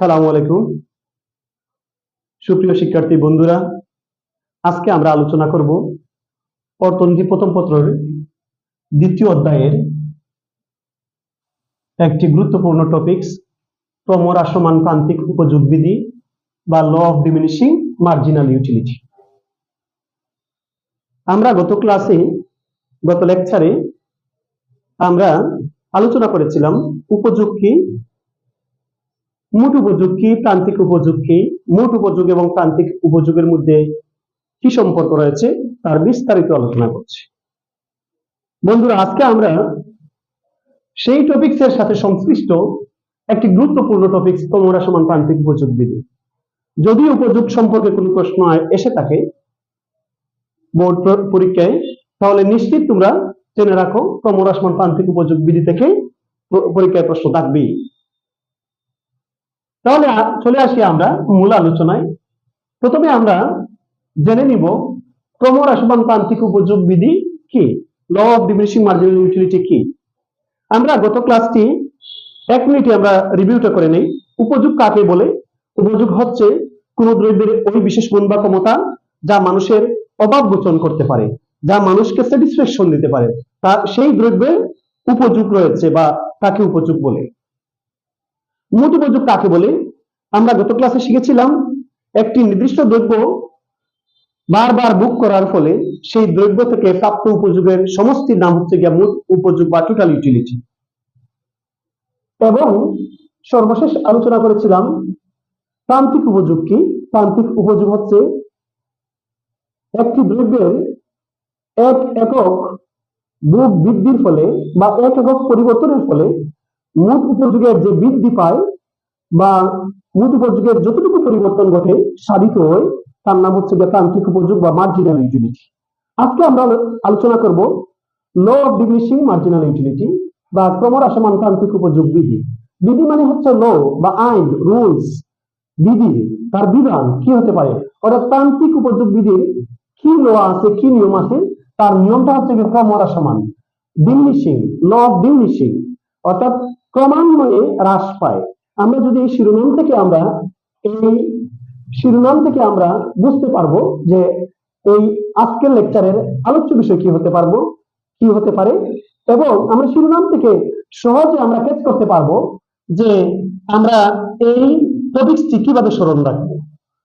সালাম আলাইকুম। সুপ্রিয় শিক্ষার্থী বন্ধুরা, আজকে আমরা আলোচনা করব অর্থনীতি প্রথম পত্রের দ্বিতীয় অধ্যায়ের একটি গুরুত্বপূর্ণ টপিকস ক্রমহ্রাসমান প্রান্তিক উপযোগ বিধি বা law of diminishing marginal utility আমরা গত ক্লাসে গত লেকচারে আমরা আলোচনা করেছিলাম উপযোগ কি মোট উপযোগ কি প্রান্তিক উপযোগ কি মোট উপযোগ এবং প্রান্তিক উপযোগের মধ্যে কি সম্পর্ক রয়েছে তার বিস্তারিত আলোচনা করছি। বন্ধুরা, আজকে আমরা সেই টপিকস এর সাথে সংশ্লিষ্ট একটি গুরুত্বপূর্ণ টপিকস তোমরা সমান প্রান্তিক উপযোগ বিধি। যদি উপযোগ সম্পর্কে কোনো প্রশ্ন এসে থাকে বোর্ড পরীক্ষায়, তাহলে নিশ্চিত তোমরা জেনে রাখো তোমরা সমান প্রান্তিক উপযোগ বিধি থেকে পরীক্ষায় প্রশ্ন থাকবেই। তাহলে চলে আসি আমরা মূল আলোচনায়। প্রথমে আমরা জেনে নিব ক্রমহ্রাসমান প্রান্তিক উপযোগ বিধি কি? Law of diminishing marginal utility কি? আমরা গত ক্লাসটি এক মিনিটে আমরা রিভিউটা করে নেই। উপযোগ কাকে বলে? উপযোগ হচ্ছে কোন দ্রব্যের ওই বিশেষ গুণ বা ক্ষমতা যা মানুষের অভাব গোচন করতে পারে, যা মানুষকে স্যাটিসফ্যাকশন দিতে পারে। তা সেই দ্রব্যের উপযোগ রয়েছে বা তাকে উপযোগ বলে। মোট উপযোগ কাকে বলে? আমরা গত ক্লাসে শিখেছিলাম, একটি নির্দিষ্ট দ্রব্য বারবার বুক করার ফলে সেই দ্রব্য থেকে প্রাপ্ত উপযোগের সমষ্টির নাম হচ্ছে গিয়ে মোট উপযোগ বা টোটাল ইউটিলিটি এবং সর্বশেষ আলোচনা করেছিলাম, প্রান্তিক উপযোগ কি? প্রান্তিক উপযোগ হচ্ছে একটি দ্রব্যের এক একক বুক বৃদ্ধির ফলে বা এক একক পরিবর্তনের ফলে মোট উপযোগের যে বৃদ্ধি পায় বা মোট উপযোগের যতটুকু পরিবর্তন ঘটে সাধিত হয়, তার নাম হচ্ছে গিয়ে প্রান্তিক উপযোগ বা মার্জিনাল ইউটিলিটি আজকে আমরা আলোচনা করব law of diminishing marginal utility বা ক্রমহ্রাসমান প্রান্তিক উপযোগ বিধি। বিধি মানে হচ্ছে ল বা আইন রুলস বিধি। তার বিধান কি হতে পারে? অর্থাৎ প্রান্তিক উপযোগ বিধির কি ল আছে, কি নিয়ম আছে, তার নিয়মটা হচ্ছে গিয়ে ক্রমহ্রাসমান। ডিমিনিশিং ল অফ ডিমিনিশিং অর্থাৎ ক্রমান্বয়ে হ্রাস পায়। আমরা যদি এই শিরোনাম থেকে আমরা এই শিরোনাম থেকে আমরা বুঝতে পারব যে এই আজকের লেকচারের আলোচ্য বিষয় কি হতে পারব, কি হতে পারে এবং আমরা শিরোনাম থেকে সহজে আমরা ক্যাচ করতে পারব যে আমরা এই টপিকসটি কীভাবে স্মরণ রাখব।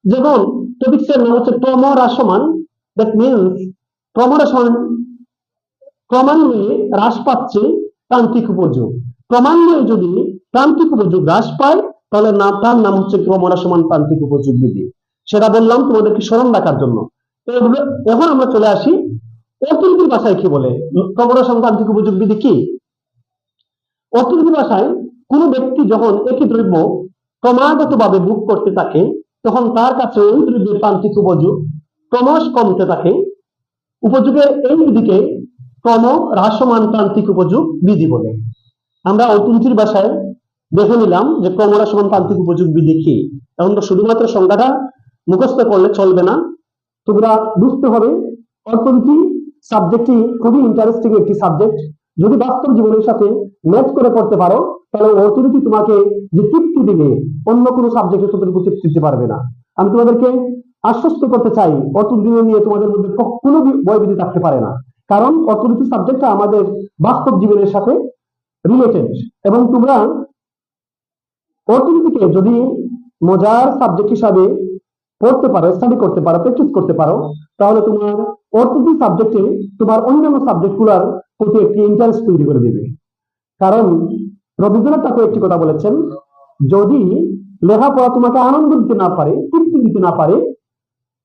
যেমন টপিক্সের নাম হচ্ছে ক্রমহ্রাসমান দ্যাট মিনস ক্রমহ্রাসমান ক্রমান্বয়ে হ্রাস পাচ্ছে প্রান্তিক উপযোগ। ক্রমান্বয়ে যদি প্রান্তিক উপযোগ হ্রাস পায়, তাহলে না, তার নাম হচ্ছে ক্রমহ্রাসমান প্রান্তিক উপযোগ বিধি সেটা বললাম তোমাদেরকে স্মরণ রাখার জন্য। এখন আমরা চলে আসি অর্থনীতির ভাষায় কি বলে? ক্রমহ্রাসমান প্রান্তিক উপযোগ বিধি কি? অর্থনীতি ভাষায় কোনো ব্যক্তি যখন একই দ্রব্য ক্রমাগতভাবে বুক করতে থাকে, তখন তার কাছে ওই দ্রব্যের প্রান্তিক উপযোগ ক্রমশ কমতে থাকে। উপযোগের এই বিধিকে ক্রম হ্রাসমান প্রান্তিক উপযোগ বিধি বলে। আমরা অর্থনীতির ভাষায় দেখে নিলাম যে ক্রম হ্রাসমান প্রান্তিক উপযোগ কি। এখন তো শুধুমাত্র সংজ্ঞাটা মুখস্থ করলে চলবে না। তোমরা বুঝতে হবে অর্থনীতি সাবজেক্টটি খুবই ইন্টারেস্টিং একটি সাবজেক্ট যদি বাস্তব জীবনের সাথে ম্যাচ করে পড়তে পারো, তাহলে অর্থনীতি তোমাকে যে তৃপ্তি দিবে, অন্য কোনো সাবজেক্টে ততটুকু তৃপ্তি দিতে পারবে না। আমি তোমাদেরকে আশ্বস্ত করতে চাই অর্থনীতি নিয়ে তোমাদের মধ্যে কোনো ভয়ভীতি থাকতে পারে না। কারণ অর্থনীতি সাবজেক্টটা আমাদের বাস্তব জীবনের সাথে রিলেটেড এবং তোমরা অর্থনীতিকে যদি মজার সাবজেক্ট হিসাবে পড়তে পারো স্টাডি করতে পারো প্র্যাকটিস করতে পারো, তাহলে তোমার অর্থনীতি সাবজেক্টে তোমার অন্যান্য সাবজেক্টগুলার প্রতি একটি ইন্টারেস্ট তৈরি করে দেবে। কারণ রবীন্দ্রনাথ ঠাকুর একটি কথা বলেছেন, যদি লেখাপড়া তোমাকে আনন্দ দিতে না পারে, তৃপ্তি দিতে না পারে,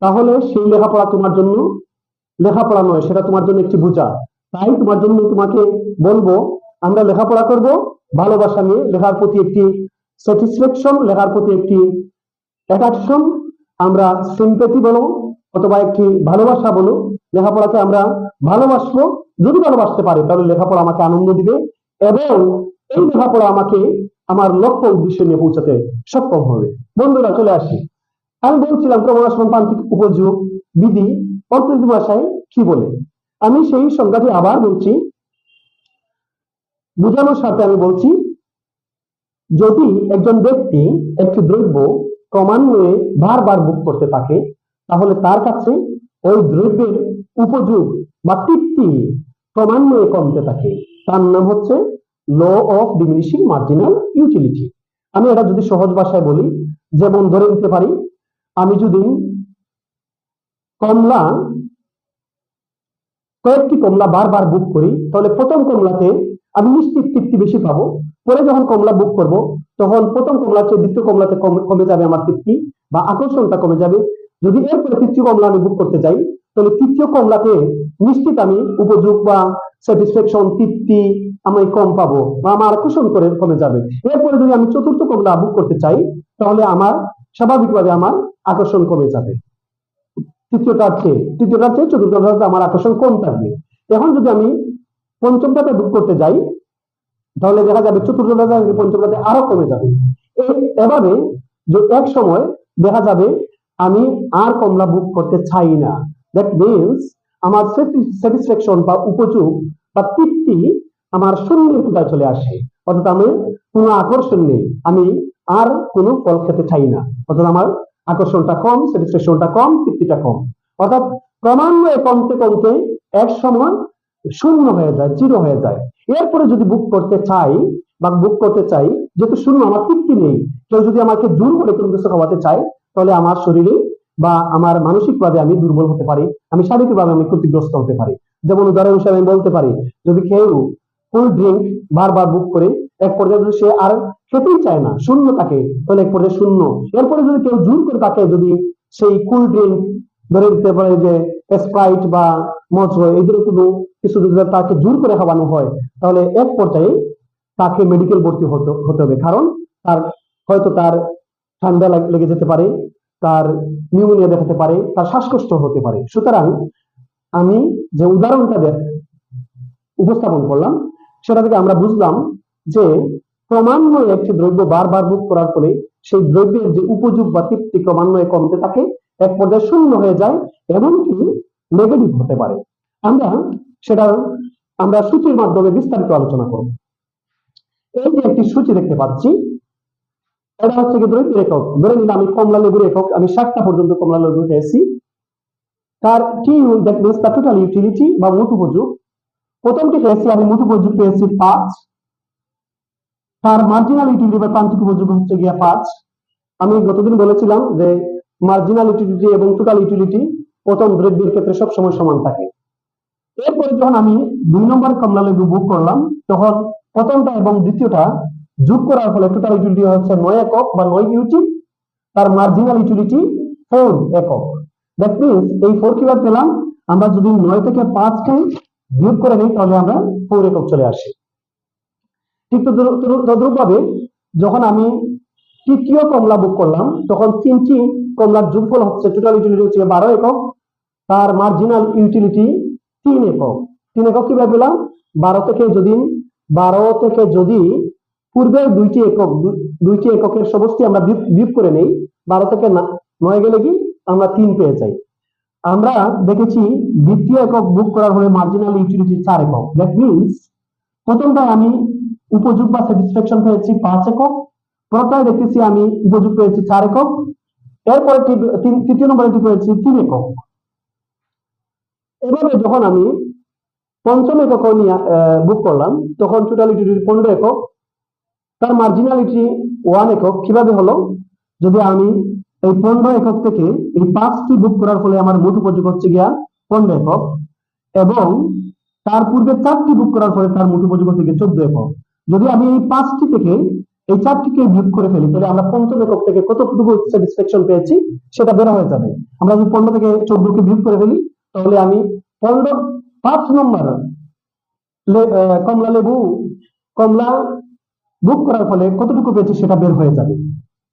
তাহলে সেই লেখাপড়া তোমার জন্য লেখাপড়া নয়, সেটা তোমার জন্য একটি বোঝা। তাই তোমার জন্য তোমাকে বলব আমরা লেখাপড়া করব। ভালোবাসা নিয়ে লেখার প্রতি একটি স্যাটিসফ্যাকশন লেখার প্রতি একটি অ্যাট্রাকশন আমরা সিম্পেথি বলো অথবা একটি ভালোবাসা বলো, লেখাপড়াকে আমরা ভালোবাসবো। যদি ভালোবাসতে পারি, তাহলে লেখাপড়া আমাকে আনন্দ দিবে এবং এই লেখাপড়া আমাকে আমার লক্ষ্য উদ্দেশ্যে নিয়ে পৌঁছাতে সক্ষম হবে। বন্ধুরা, চলে আসি। আমি বলছিলাম ক্রমহ্রাসমান প্রান্তিক উপযোগ বিধি অর্থনীতি ভাষায় কি বলে? আমি সেই সংজ্ঞাটি আবার বলছি বোঝানোর সাথে আমি বলছি, যদি একজন ব্যক্তি একটি দ্রব্য ক্রমান্বয়ে বারবার বুক করতে থাকে, তাহলে তার কাছে ওই দ্রব্যের উপযোগ বা তৃপ্তি ক্রমান্বয়ে কমতে থাকে। তার নাম হচ্ছে law of diminishing marginal utility আমি এটা যদি সহজ ভাষায় বলি, যেমন ধরে নিতে পারি, আমি যদি কমলা, কয়েকটি কমলা বারবার বুক করি, তাহলে প্রথম কমলাতে আমি নিশ্চিত তৃপ্তি বেশি পাবো। পরে যখন কমলা বুক করব, তখন প্রথম কমলা চেয়ে দ্বিতীয় কমলাতে কম- যাবে আমার তৃপ্তি বা আকর্ষণটা কমে যাবে। যদি এরপরে তৃতীয় কমলা আমি বুক করতে চাই, তাহলে তৃতীয় কমলাতে নিশ্চিত আমি উপযোগ বা স্যাটিসফ্যাকশন তৃপ্তি আমি কম পাবো বা আমার আকর্ষণ করে কমে যাবে। এরপরে যদি আমি চতুর্থ কমলা বুক করতে চাই, তাহলে আমার স্বাভাবিকভাবে আমার আকর্ষণ কমে যাবে। তৃতীয়টার চেয়ে তৃতীয়টার চেয়ে চতুর্থটাতে আমার আকর্ষণ কম থাকবে। এখন যদি আমি পঞ্চমটাতে বুক করতে যাই, তাহলে দেখা যাবে চতুর্থটা পঞ্চমটাতে আরও কমে যাবে। এভাবে যে এক সময় দেখা যাবে আমি আর কমলা বুক করতে চাই না। দ্যাট মিনস আমার স্যাটিসফ্যাকশন বা উপযোগ বা তৃপ্তি আমার শূন্যের কোথায় চলে আসে। অর্থাৎ আমি কোনো আকর্ষণ নেই। আমি আর কোনো ফল খেতে চাই না। অর্থাৎ আমার আকর্ষণটা কম স্যাটিসফ্যাকশনটা কম, তৃপ্তিটা কম। অর্থাৎ ক্রমান্বয়ে কমতে কমতে এক সময় শূন্য হয়ে যায় জিরো হয়ে যায়। এরপরে যদি বুক করতে চাই, বা বুক করতে চাই, যেহেতু শূন্য, আমার তৃপ্তি নেই, কেউ যদি আমাকে জোর করে কোনো কিছু খাওয়াতে চায়, তাহলে আমার শরীরে বা আমার মানসিকভাবে আমি দুর্বল হতে পারি, আমি শারীরিকভাবে আমি ক্ষতিগ্রস্ত হতে পারি। যেমন উদাহরণ হিসেবে আমি বলতে পারি, যদি কেউ কোল্ড ড্রিঙ্ক বারবার বুক করে, এক পর্যায়ে যদি সে আর খেতেই চায় না, শূন্য তাকে, তাহলে এক পর্যায়ে শূন্য। এরপরে যদি কেউ জোর করে তাকে যদি সেই কুল ড্রিঙ্ক ধরে দিতে পারে যে স্প্রাইট বা মজো এই ধরনের কোনো কিছু যদি তাকে জোর করে খাওয়ানো হয়, তাহলে এক পর্যায়ে তাকে মেডিকেল ভর্তি হতে হবে। কারণ তার হয়তো তার ঠান্ডা লেগে যেতে পারে, তার নিউমোনিয়া দেখাতে পারে, তার শ্বাসকষ্ট হতে পারে। সুতরাং আমি যে উদাহরণটা উপস্থাপন করলাম, সেটা থেকে আমরা বুঝলাম যে ক্রমান্বয়ে একটি দ্রব্য বারবার বুক করার ফলে সেই দ্রব্যের যে উপযোগ বা তৃপ্তি ক্রমান্বয়ে কমতে থাকে, এক পর্যায়ে শূন্য হয়ে যায়, এমনকি নেগেটিভ হতে পারে। আমরা সেটা আমরা সূচির মাধ্যমে বিস্তারিত আলোচনা করব। এই যে একটি সূচি দেখতে পাচ্ছি, এটা হচ্ছে কি দ্রব্যের একক। ধরে নিলাম আমি কমলা লেবুর একক, আমি সাতটা পর্যন্ত কমলা লেবু খেয়েছি তার কি দ্যাট মিনস তার টোটাল ইউটিলিটি বা মোট উপযোগ? প্রথমটি খেয়েছি আমি, মোট উপযোগ পেয়েছি পাঁচ। তার মার্জিনাল ইউটিলিটি বা প্রান্তিক উপযোগ হচ্ছে গিয়া পাঁচ। আমি গতদিন বলেছিলাম যে মার্জিনাল ইউটিলিটি এবং টোটাল ইউটিলিটি প্রথম দ্রব্যের ক্ষেত্রে সবসময় সমান থাকে। এরপরে যখন আমি দুই নম্বর কমলা লেবু বুক করলাম, তখন প্রথমটা এবং দ্বিতীয়টা যোগ করার ফলে টোটাল ইউটিলিটি হচ্ছে নয় একক বা নয় ইউটি তার মার্জিনাল ইউটিলিটি ফোর একক। দ্যাট মিনস এই ফোর কীভাবে পেলাম? আমরা যদি নয় থেকে পাঁচকে বিয়োগ করে নিই, তাহলে আমরা ফোর একক চলে আসি। ঠিক তদ্রুপ যখন আমি তৃতীয় কমলা বুক করলাম, তখন তিনটি কমলার যোগফল হচ্ছে টোটাল ইউটিলিটি হচ্ছে বারো একক, তার মার্জিনাল ইউটিলিটি তিন একক তিন একক কীভাবে পেলাম বারো থেকে যদি বারো থেকে যদি পূর্বের দুইটি একক দুইটি এককের সমষ্টি আমরা বিয়োগ করে নেই। বারো থেকে নয় গেলে কি? আমরা তিন পেয়ে যাই। আমরা দেখেছি দ্বিতীয় একক বুক করার ফলে মার্জিনাল ইউটিলিটি চার একক। দ্যাট মিনস প্রথমটায় আমি উপযোগ বা স্যাটিসফ্যাকশন পেয়েছি পাঁচ একক। পরটায় দেখতেছি আমি উপযোগ পেয়েছি চার একক। এরপরে তৃতীয় নম্বরটি পেয়েছি তিন একক। এভাবে যখন আমি পঞ্চম একক বুক করলাম, তখন টোটাল ইউটিলিটি পনেরো একক, তার মার্জিনালিটি ওয়ান একক, কীভাবে হলো? যদি আমি এই পনেরো একক থেকে এই পাঁচটি বুক করার ফলে আমার মোট উপযোগ হচ্ছে গিয়া পনেরো একক, এবং তার পূর্বে চারটি বুক করার ফলে তার মোট উপযোগ হচ্ছে গিয়ে চোদ্দ একক। যদি আমি এই পাঁচটি থেকে এই চারটিকে বিয়োগ করে ফেলি, তাহলে আমরা পঞ্চম একক থেকে কতটুকু স্যাটিসফ্যাকশন পেয়েছি, সেটা বের হয়ে যাবে। আমরা যদি পনেরো থেকে চোদ্দকে বিয়োগ করে ফেলি তাহলে আমি পনেরো, পাঁচ নম্বর কমলা লেবু, কমলা বুক করার ফলে কতটুকু পেয়েছি সেটা বের হয়ে যাবে।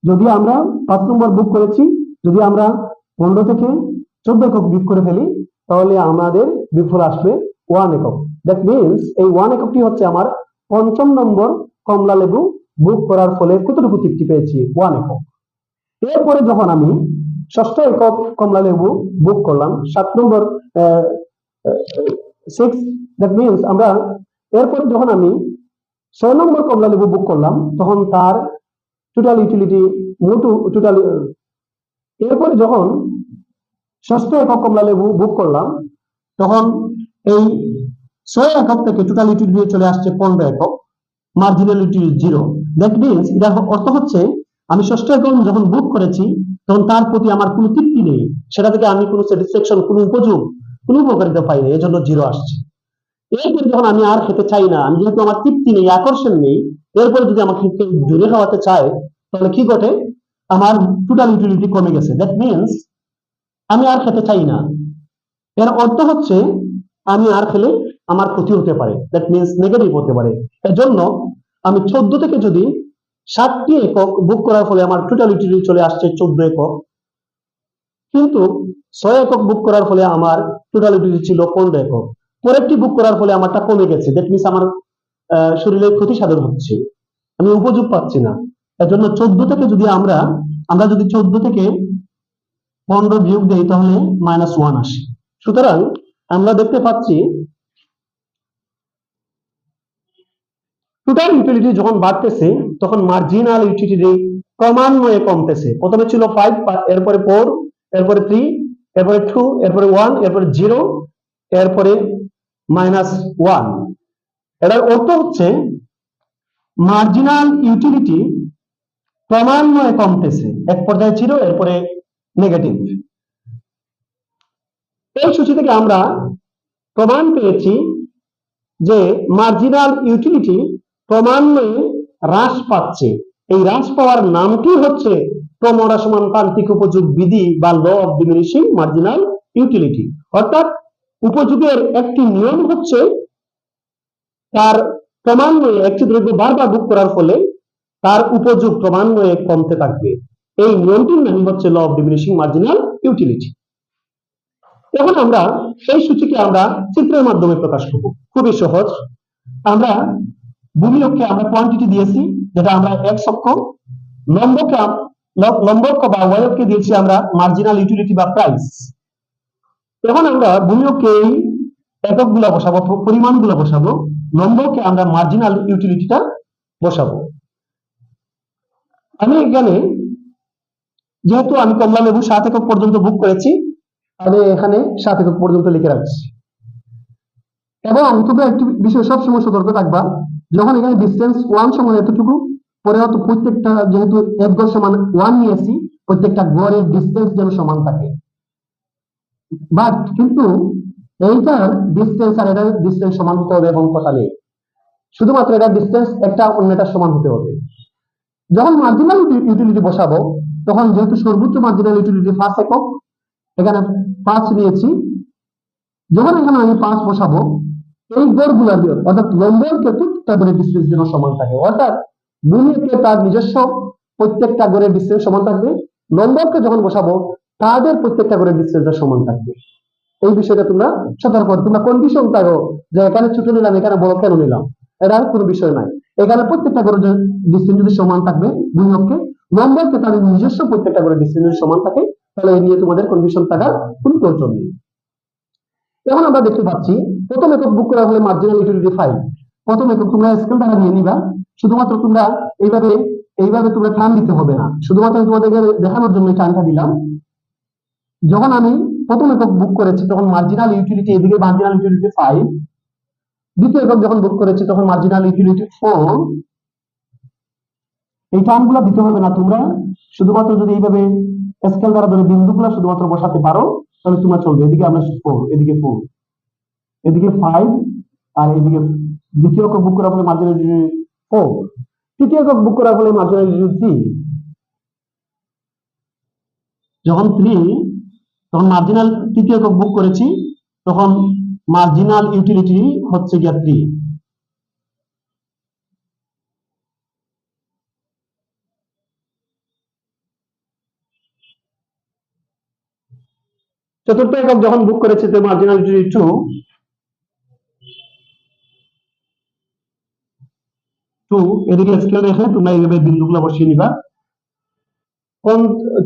যদি আমরা পাঁচ নম্বর বুক করেছি, যদি আমরা পনেরো থেকে চোদ্দ একক বিয়োগ করে ফেলি, তাহলে আমাদের বিফল আসবে ওয়ান একক। দ্যাট মিনস এই ওয়ান এককটি হচ্ছে আমার পঞ্চম নম্বর কমলা লেবু বুক করার ফলে কতটুকু তৃপ্তি পেয়েছি? ওয়ান একক। এরপরে যখন আমি ষষ্ঠ একক কমলা লেবু বুক করলাম। সাত নম্বর সিক্স দ্যাট মিনস আমরা এরপরে যখন আমি ছয় নম্বর কমলা লেবু বুক করলাম, তখন তার টোটাল ইউটিলিটি মোটু টোটাল এরপরে যখন ষষ্ঠ একক কমলা লেবু বুক করলাম, তখন এই ছয় একক থেকে টোটাল ইউটিলিটি চলে আসছে পনেরো একক marginal utility zero that means এটার অর্থ হচ্ছে, আমি ষষ্ঠ একক যখন বুক করেছি তখন তার প্রতি আমার কোনো তৃপ্তি নেই। সেটা থেকে আমি কোনো স্যাটিসফ্যাকশন কোনো উপযোগ, কোনো উপকারিতা পাইনি এজন্য জিরো আসছে। এরপরে যখন আমি আর খেতে চাই না, আমি যেহেতু আমার তৃপ্তি নেই, আকর্ষণ নেই, এরপরে যদি আমাকে কেউ জোরে খাওয়াতে চায়, তাহলে কি ঘটে? আমার টোটাল ইউটিলিটি কমে গেছে। দ্যাট মিনস আমি আর খেতে চাই না। এর অর্থ হচ্ছে, আমি আর খেলে আমার ক্ষতি হতে পারে। দ্যাট মিনস নেগেটিভ হতে পারে। এর জন্য আমি চোদ্দ থেকে যদি ষাটটি একক বুক করার ফলে আমার টোটাল ইউটিলিটি চলে আসছে চোদ্দ একক। কিন্তু ছয় একক বুক করার ফলে আমার টোটাল ইউটিলিটি ছিল পনেরো একক। পরেরটি বুক করার ফলে আমারটা কমে গেছে। দ্যাট মিনস আমার শরীরে ক্ষতি সাধন হচ্ছে। আমি উপযোগ পাচ্ছি না। এর জন্য চোদ্দ থেকে যদি আমরা আমরা যদি চোদ্দ থেকে পনেরো বিয়োগ দেই তাহলে মাইনাস ওয়ান আসে। সুতরাং আমরা দেখতে পাচ্ছি টোটাল ইউটিলিটি যখন বাড়তেছে, তখন মার্জিনাল ইউটিলিটি ক্রমান্বয়ে কমতেছে। প্রথমে ছিল ফাইভ এরপরে ফোর এরপরে থ্রি এরপরে টু এরপরে ওয়ান এরপরে জিরো এরপরে মাইনাস ওয়ান এটার অর্থ হচ্ছে মার্জিনাল ইউটিলিটি ক্রমান্বয়ে কমতেছে। এক পর্যায়ে ছিল এরপরে নেগেটিভ এই সূচি থেকে আমরা প্রমাণ পেয়েছি যে মার্জিনাল ইউটিলিটি ক্রমান্বয়ে হ্রাস পাচ্ছে। এই হ্রাস পাওয়ার নামটি হচ্ছে ক্রমরা সমান প্রান্তিক উপযোগ বিধি বা law of diminishing marginal utility. অর্থাৎ উপযোগের একটি নিয়ম হচ্ছে তার ক্রমান্বয়ে একটি দ্রব্য বারবার বুক করার ফলে তার উপযোগ ক্রমান্বয়ে কমতে থাকবে। এই নিয়মটির নামই হচ্ছে law of diminishing marginal utility. এখন আমরা সেই সূচিকে আমরা চিত্রের মাধ্যমে প্রকাশ করব। খুবই সহজ। আমরা ভূমি অক্ষে আমরা কোয়ান্টিটি দিয়েছি, যেটা আমরা এক্স অক্ষ লম্বকে আম- ল- লম্ব অক্ষ বা ওয়াই অক্ষে দিয়েছি আমরা মার্জিনাল ইউটিলিটি বা প্রাইস এখন আমরা ভূমি অক্ষে এই এককগুলো বসাবো পরিমাণগুলো বসাবো লম্বকে আমরা মার্জিনাল ইউটিলিটিটা বসাবো। আমি এখানে, যেহেতু আমি কমলা লেবু সাত একক পর্যন্ত বুক করেছি আমি এখানে সাত একক পর্যন্ত লিখে রাখছি। এবং তোমরা একটি বিষয় সবসময় সতর্ক থাকবা, যখন এখানে ডিস্টেন্স ওয়ান সমান এতটুকু, পরে হয়তো প্রত্যেকটা যেহেতু এক গড় সমান ওয়ান নিয়েছি প্রত্যেকটা গড়ের ডিস্টেন্স যেন সমান থাকে। বাট কিন্তু এইটার ডিস্টেন্স আর এটার ডিস্টেন্স সমান হতে হবে এবং কথা নেই। শুধুমাত্র এটার ডিস্টেন্স একটা অন্যটার সমান হতে হবে। যখন মার্জিনাল ইউটিলিটি বসাবো, তখন যেহেতু সর্বোচ্চ মার্জিনাল ইউটিলিটি পাঁচ একক, এখানে পাঁচ নিয়েছি। যখন এখানে আমি পাঁচ বসাবো এই দিয়ে অর্থাৎ লম্বর ক্ষেত্রে তাদের ডিস্টেন্স যেন সমান থাকে। অর্থাৎ ভূমিকে তার নিজস্ব প্রত্যেকটা গড়ের ডিস্টেন্স সমান থাকবে। লম্বরকে যখন বসাবো, তাদের প্রত্যেকটা গড়ের ডিস্টেন্সটা সমান থাকবে। এই বিষয়টা তোমরা সতর্ক তোমরা কন্ডিশন থাকো যে এখানে ছোট নিলাম, এখানে বড় কেন নিলাম? এটা আর কোনো বিষয় নাই। এখানে প্রত্যেকটা গড়ের ডিস্টেন্স যদি সমান থাকবে ভূমিকে লম্বরকে তাদের নিজস্ব প্রত্যেকটা গড়ের ডিস্টেন্স যদি সমান থাকে, তাহলে এই নিয়ে তোমাদের কন্ডিশন থাকার কোনো প্রয়োজন নেই। এখন আমরা দেখতে পাচ্ছি প্রথম একক বুক করা হলে মার্জিনাল ইউটিলিটি ফাইভ প্রথম একক তোমরা স্কেল দ্বারা নিয়ে নিবা। শুধুমাত্র তোমরা এইভাবে এইভাবে তোমরা টান দিতে হবে না। শুধুমাত্র আমি তোমাদেরকে দেখানোর জন্য টানটা দিলাম। যখন আমি প্রথম একক বুক করেছি, তখন মার্জিনাল ইউটিলিটি এদিকে মার্জিনাল ইউটিলিটি ফাইভ দ্বিতীয় একক যখন বুক করেছি, তখন মার্জিনাল ইউটিলিটি ফোর এই টার্মগুলো দিতে হবে না তোমরা। শুধুমাত্র যদি এইভাবে স্কেল দ্বারা ধরে বিন্দুগুলো শুধুমাত্র বসাতে পারো তাহলে তোমার চলবে। এদিকে আমরা ফোর এদিকে ফোর এদিকে ফাইভ আর এদিকে দ্বিতীয় একক বুক করার ফলে মার্জিনাল ফোর তৃতীয় একক বুক করার ফলে মার্জিনাল থ্রি যখন থ্রি তখন মার্জিনাল তৃতীয় একক বুক করেছি, তখন মার্জিনাল ইউটিলিটি হচ্ছে গিয়া থ্রি চতুর্থ একক যখন বুক করেছে তো মার্জিনাল ইউটিলিটি টু টু এদিকে স্কেল রেখে তোমরা এইভাবে বিন্দুগুলো বসিয়ে নিবা।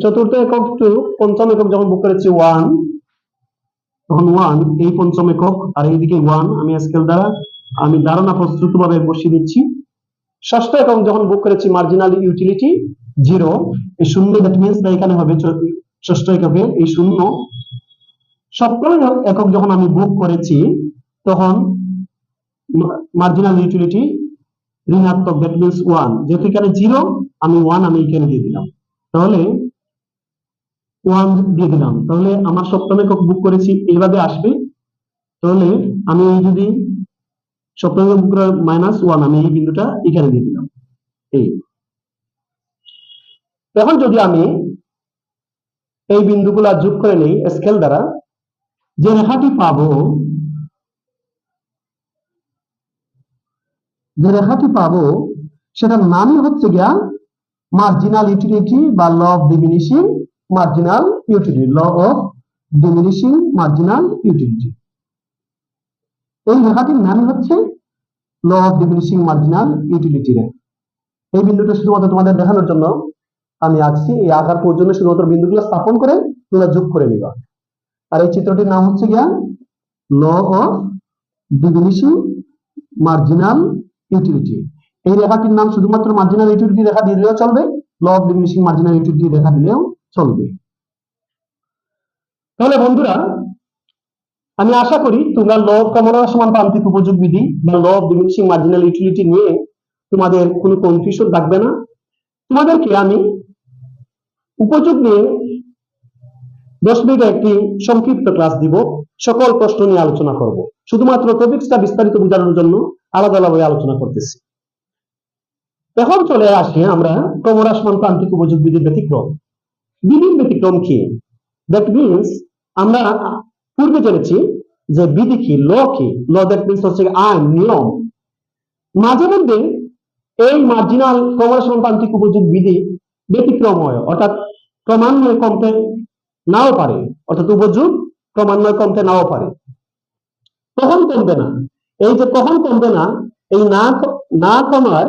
চতুর্থ একক টু পঞ্চম একক যখন বুক করেছি ওয়ান তখন ওয়ান এই পঞ্চম একক, আর এইদিকে ওয়ান আমি স্কেল দ্বারা, আমি ধারণা প্রস্তুত ভাবে বসিয়ে দিচ্ছি। ষষ্ঠ একক যখন বুক করেছি মার্জিনাল ইউটিলিটি জিরো এই শূন্য দ্যাট মিনস এখানে হবে ষষ্ঠ এককে এই শূন্য সপ্তম একক যখন আমি বুক করেছি, তখন মার্জিনাল ইউটিলিটি ঋণাত্মক দ্যাট মিনস ওয়ান যেহেতু এখানে জিরো আমি ওয়ান আমি এখানে দিয়ে দিলাম। তাহলে ওয়ান দিয়ে দিলাম। তাহলে আমার সপ্তম একক বুক করেছি, এইভাবে আসবে। তাহলে আমি যদি সপ্তম একক বুক মাইনাস ওয়ান আমি এই বিন্দুটা এখানে দিয়ে দিলাম। এই। এখন যদি আমি এই বিন্দুগুলা যোগ করে নেই স্কেল দ্বারা যে রেখাটি পাবো, যে রেখাটি পাবো, সেটার নামই হচ্ছে গিয়া মার্জিনাল ইউটিলিটি বা law of diminishing marginal utility law of diminishing marginal utility এই রেখাটির নামই হচ্ছে law of diminishing marginal utility রেখা এই বিন্দুটা শুধুমাত্র তোমাদের দেখানোর জন্য আমি আঁকছি এই আঁকার পর্যন্ত শুধুমাত্র বিন্দুগুলো স্থাপন করে তোমরা যোগ করে নিবা। আর এই চিত্রটির নাম হচ্ছে গিয়া law of diminishing marginal utility. এই রেখাটির নাম শুধুমাত্র মার্জিনাল ইউটিলিটি রেখা দিলেও চলবে, law of diminishing marginal utility রেখা দিলেও চলবে। তাহলে বন্ধুরা, আমি আশা করি তোমরা ল অফ কমনার সমান প্রান্তিক উপযোগ বিধি বা law of diminishing marginal utility নিয়ে তোমাদের কোনো কনফিউশন থাকবে না। তোমাদেরকে আমি উপযোগ নিয়ে দশ মিনিটের একটি সংক্ষিপ্ত ক্লাস দিব। সকল প্রশ্ন নিয়ে আলোচনা করব। শুধুমাত্র টপিক্সটা বিস্তারিত বোঝানোর জন্য আলাদা আলাদা আলোচনা করতেছি। এখন চলে আসি আমরা ক্রমরাসমান প্রান্তিক উপযোগ বিধির ব্যতিক্রম। বিধির ব্যতিক্রম কি? দ্যাট মিনস আমরা পূর্বে জেনেছি যে বিধি কি, ল কি? ল দ্যাট মিনস হচ্ছে আইন, নিয়ম। মাঝে মধ্যে এই মার্জিনাল ক্রমরাসমান প্রান্তিক উপযোগ বিধি ব্যতিক্রম হয় অর্থাৎ ক্রমান্বয়ে কমতে নাও পারে, অর্থাৎ উপযোগ ক্রমান্বয়ে কমতে নাও পারে। কখন কমবে না? এই যে কখন কমবে না, এই না না কমার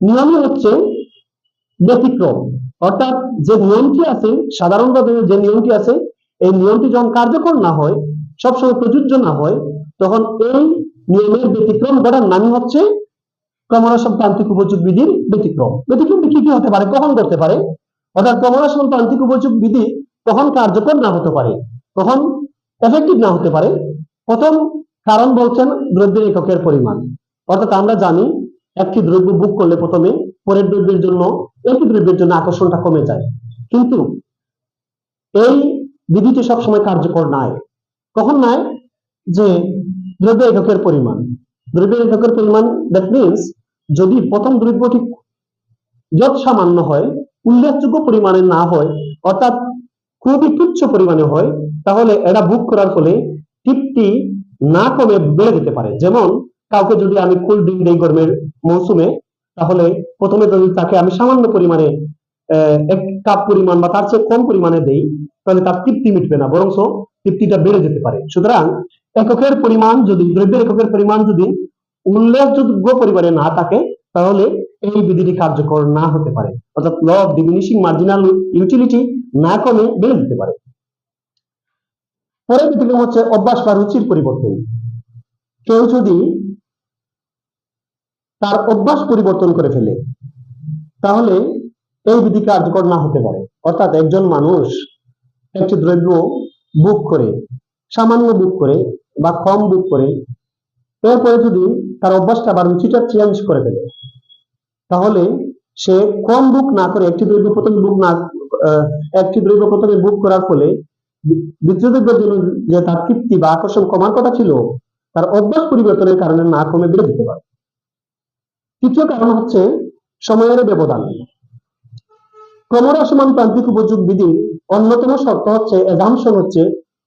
নিয়মই হচ্ছে ব্যতিক্রম। অর্থাৎ যে নিয়মটি আছে, সাধারণভাবে যে নিয়মটি আছে, এই নিয়মটি যখন কার্যকর না হয়, সবসময় প্রযোজ্য না হয়, তখন এই নিয়মের ব্যতিক্রম ঘটার নামই হচ্ছে ক্রমরাসম প্রান্তিক উপযোগ বিধির ব্যতিক্রম। ব্যতিক্রমটি কি কি হতে পারে? কখন করতে পারে? অর্থাৎ ক্রমরাসম প্রান্তিক উপযোগ বিধি কখন কার্যকর না হতে পারে? কখন এফেক্টিভ না হতে পারে? প্রথম কারণ বলছেন দ্রব্যের এককের পরিমাণ। অর্থাৎ আমরা জানি একটি দ্রব্য বুক করলে প্রথমে পরের দ্রব্যের জন্য, একটি দ্রব্যের জন্য আকর্ষণটা কমে যায়। কিন্তু এই বিধিটি সবসময় কার্যকর নয় কখন নয় যে দ্রব্য এককের পরিমাণ। দ্রব্যের এককের পরিমাণ দ্যাট মিনস যদি প্রথম দ্রব্যটি যত সামান্য হয়, উল্লেখযোগ্য পরিমাণে না হয়, অর্থাৎ খুবই তুচ্ছ পরিমাণে হয়, তাহলে এটা বুক করার ফলে টিপটি না কমে বেড়ে যেতে পারে। যেমন কাউকে যদি আমি কোল্ড ড্রিঙ্ক দেই গরমের মৌসুমে, তাহলে প্রথমে যদি তাকে আমি সামান্য পরিমাণে এক কাপ পরিমাণ বা তার চেয়ে কম পরিমাণে দেই, তাহলে তার তৃপ্তি মিটবে না বরং তৃপ্তিটা বেড়ে যেতে পারে। সুতরাং এককের পরিমাণ যদি, দ্রব্যের এককের পরিমাণ যদি উল্লেখযোগ্য পরিমাণে না থাকে তাহলে এই বিধিটি কার্যকর না হতে পারে। অর্থাৎ law of diminishing marginal utility না কমে বেড়ে যেতে পারে। পরের ব্যতিক্রম হচ্ছে অভ্যাস বা রুচির পরিবর্তন। কেউ যদি তার অভ্যাস পরিবর্তন করে ফেলে, তাহলে এই বিধি কার্যকর না হতে পারে। অর্থাৎ একজন মানুষ একটি দ্রব্য বুক করে, সামান্য বুক করে বা কম বুক করে, এরপরে যদি তার অভ্যাসটা বা রুচিটা চেঞ্জ করে ফেলে তাহলে সে কম বুক না করে একটি দ্রব্য প্রথমে বুক না একটি দ্রব্য প্রথমে বুক করার ফলে দ্বিতীয় দ্রব্যের জন্য যে তার তৃপ্তি বা আকর্ষণ কমার কথা ছিল, তার অভ্যাস পরিবর্তনের কারণে না কমে বেড়ে যেতে পারে। তৃতীয় কারণ হচ্ছে সময়ের ব্যবধান। ক্রমরাসমান প্রান্তিক উপযোগ বিধি অন্যতম শর্ত হচ্ছে এজামশন হচ্ছে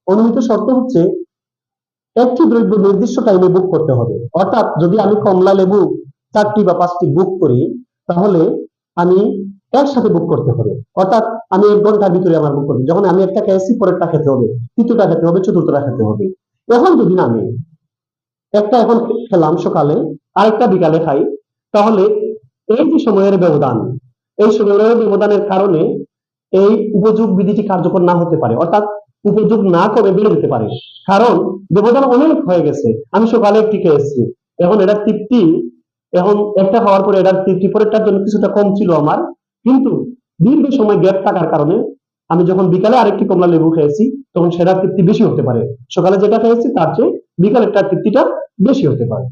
অনুমিত শর্ত হচ্ছে একটি দ্রব্য নির্দিষ্ট টাইমে বুক করতে হবে। অর্থাৎ যদি আমি কমলা লেবু চারটি বা পাঁচটি বুক করি, তাহলে আমি একসাথে বুক করতে হবে অর্থাৎ আমি এক ঘণ্টার ভিতরে আমার বুক করব। যখন আমি একটা খেয়েছি পরেরটা খেতে হবে, তৃতীয়টা খেতে হবে, চতুর্থটা খেতে হবে। এখন যদি না আমি একটা এখন খেলাম সকালে, আরেকটা বিকালে খাই, তাহলে এই যে সময়ের ব্যবধান, এই সময়ের ব্যবধানের কারণে এই উপযোগ বিধিটি কার্যকর না হতে পারে। অর্থাৎ উপযোগ না করে বেড়ে যেতে পারে। কারণ ব্যবধান অনেক হয়ে গেছে। আমি সকালে একটি খেয়েছি এখন এটা তৃপ্তি এখন একটা খাওয়ার পরে এটার তৃপ্তি পরেরটার জন্য কিছুটা কম ছিল আমার। কিন্তু দীর্ঘ সময় গ্যাপ থাকার কারণে আমি যখন বিকালে আরেকটি কমলা লেবু খেয়েছি, তখন সেটার তৃপ্তি বেশি হতে পারে। সকালে যেটা খেয়েছি, তার চেয়ে বিকালেরটার তৃপ্তিটা বেশি হতে পারে।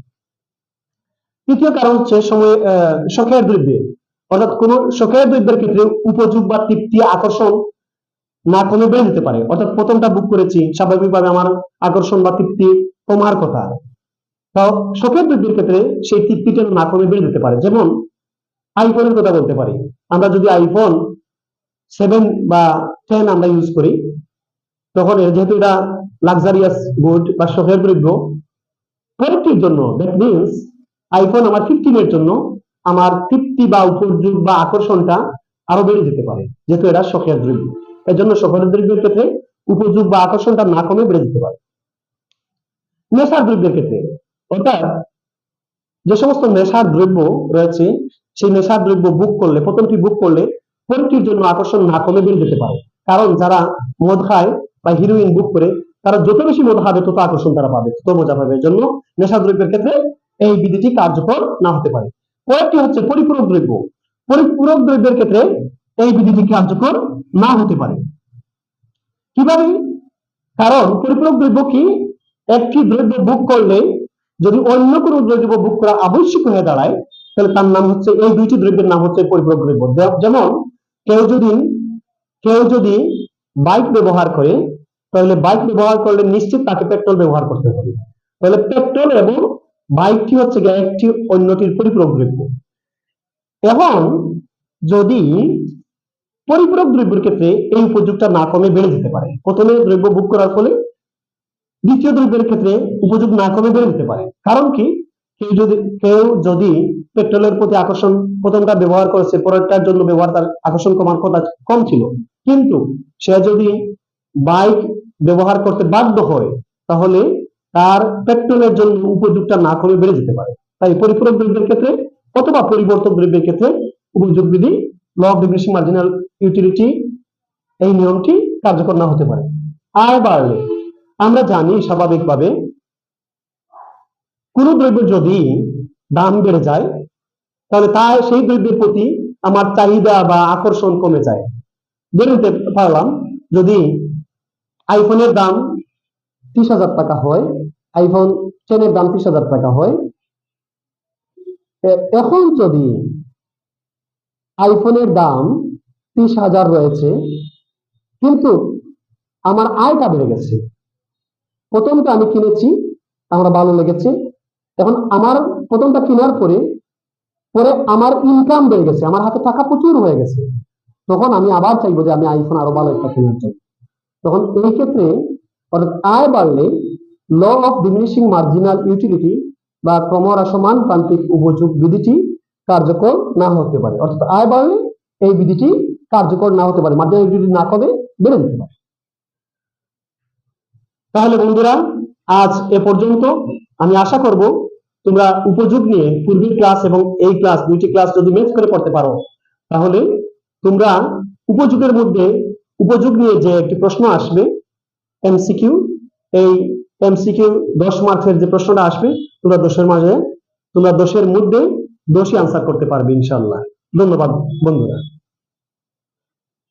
তৃতীয় কারণ হচ্ছে সময় শখের দ্রব্যে। অর্থাৎ কোন শখের দ্রব্যের ক্ষেত্রে উপযোগ বা তৃপ্তি, আকর্ষণ না কমে বেড়ে যেতে পারে। অর্থাৎ প্রথমটা বুক করেছি, স্বাভাবিকভাবে আমার আকর্ষণ বা তৃপ্তি কমার কথা। শখের দ্রব্যের ক্ষেত্রে সেই তৃপ্তিটা না কমে বেড়ে যেতে পারে। যেমন আইফোনের কথা বলতে পারি। আমরা যদি আইফোন সেভেন বা টেন আমরা ইউজ করি, তখন এর যেহেতু এটা লাক্সারিয়াস গুড বা শখের দ্রব্য পরেরটির জন্য দ্যাট মিনস আইফোন আমার ফিফটিনের জন্য আমার তৃপ্তি বা উপযোগ বা আকর্ষণটা আরও বেড়ে যেতে পারে, যেহেতু এটা শখের দ্রব্য। এর জন্য শখের দ্রব্যের ক্ষেত্রে উপযোগ বা আকর্ষণটা না কমে বেড়ে যেতে পারে। নেশার দ্রব্যের ক্ষেত্রে অর্থাৎ যে সমস্ত নেশার দ্রব্য রয়েছে, সেই নেশার দ্রব্য বুক করলে, প্রথমটি বুক করলে পরেরটির জন্য আকর্ষণ না কমে বেড়ে যেতে পারে। কারণ যারা মদ খায় বা হিরোইন বুক করে, তারা যত বেশি মদ খাবে, তত আকর্ষণ তারা পাবে, তত মজা পাবে। এর জন্য নেশা দ্রব্যের ক্ষেত্রে এই বিধিটি কার্যকর না হতে পারে। কয়েকটি হচ্ছে পরিপূরক দ্রব্য। পরিপূরক দ্রব্যের ক্ষেত্রে এই বিধিটি কার্যকর না হতে পারে। কীভাবে? কারণ পরিপূরক দ্রব্য কি? একটি দ্রব্য বুক করলে যদি অন্য কোনো দ্রব্য বুক করা আবশ্যক হয়ে দাঁড়ায়, তাহলে তার নাম হচ্ছে, এই দুইটি দ্রব্যের নাম হচ্ছে পরিপূরক দ্রব্য। যেমন, কেউ যদি কেউ যদি বাইক ব্যবহার করে, তাহলে বাইক ব্যবহার করলে নিশ্চিত তাকে পেট্রোল ব্যবহার করতে হবে। তাহলে পেট্রোল এবং বাইকটি হচ্ছে একটি অন্যটির পরিপূরক দ্রব্য। এখন যদি পরিপূরক দ্রব্যের ক্ষেত্রে এই উপযোগটা না কমে বেড়ে যেতে পারে, প্রথমে দ্রব্য বুক করার ফলে দ্বিতীয় দ্রব্যের ক্ষেত্রে উপযোগ না কমে বেড়ে যেতে পারে। কারণ কি? কেউ যদি কেউ যদি পেট্রোলের প্রতি আকর্ষণ প্রথমটা ব্যবহার করেছে, পরেরটার জন্য ব্যবহার তার আকর্ষণ কমার কথা কম ছিল। কিন্তু সে যদি বাইক ব্যবহার করতে বাধ্য হয়, তাহলে তার পেট্রোলের জন্য উপযোগটা না কমে বেড়ে যেতে পারে। তাই পরিপূরক দ্রব্যের ক্ষেত্রে অথবা পরিবর্তক দ্রব্যের ক্ষেত্রে উপযোগ বিধি ল অফ মার্জিনাল ইউটিলিটি এই নিয়মটি কার্যকর না হতে পারে। আয় বাড়লে আমরা জানি স্বাভাবিকভাবে কোন দ্রব্যের যদি দাম বেড়ে যায়, তাহলে তা সেই দ্রব্যের প্রতি আমার চাহিদা বা আকর্ষণ কমে যায়। ধরে নিতে পারলাম, যদি আইফোনের দাম ত্রিশ হাজার টাকা হয়, আইফোন টেনের দাম ত্রিশ হাজার টাকা হয় এখন যদি আইফোনের দাম ত্রিশ হাজার রয়েছে, কিন্তু আমার আয়টা বেড়ে গেছে প্রথমটা আমি কিনেছি, আমার ভালো লেগেছে। এখন আমার প্রথমটা কেনার পরে পরে আমার ইনকাম বেড়ে গেছে, আমার হাতে টাকা প্রচুর হয়ে গেছে। তখন আমি আবার চাইব যে আমি আইফোন আরও ভালো একটা কেনার জন্য। তখন এই ক্ষেত্রে অর্থাৎ আয় বাড়লে law of diminishing marginal utility বা ক্রমহ্রাসমান প্রান্তিক উপযোগ বিধিটি কার্যকর না হতে পারে। অর্থাৎ আয় বাড়লে এই বিধিটি কার্যকর না হতে পারে। মার্জিনাল ইউটিলিটি না কমে বেড়ে যেতে পারে। তাহলে বন্ধুরা, আজ এ পর্যন্ত। আমি আশা করব তোমরা উপযোগ নিয়ে পূর্বের ক্লাস এবং এই ক্লাস, দুইটি ক্লাস যদি ম্যাচ করে পড়তে পারো, তাহলে তোমরা উপযোগের মধ্যে উপযোগ নিয়ে যে একটি প্রশ্ন আসবে এমসিকিউ এই এমসিকিউ দশ মার্কের যে প্রশ্নটা আসবে, তোমরা দশের মাঝে, তোমরা দশের মধ্যে দোষী আনসার করতে পারবে ইনশাল্লাহ ধন্যবাদ বন্ধুরা।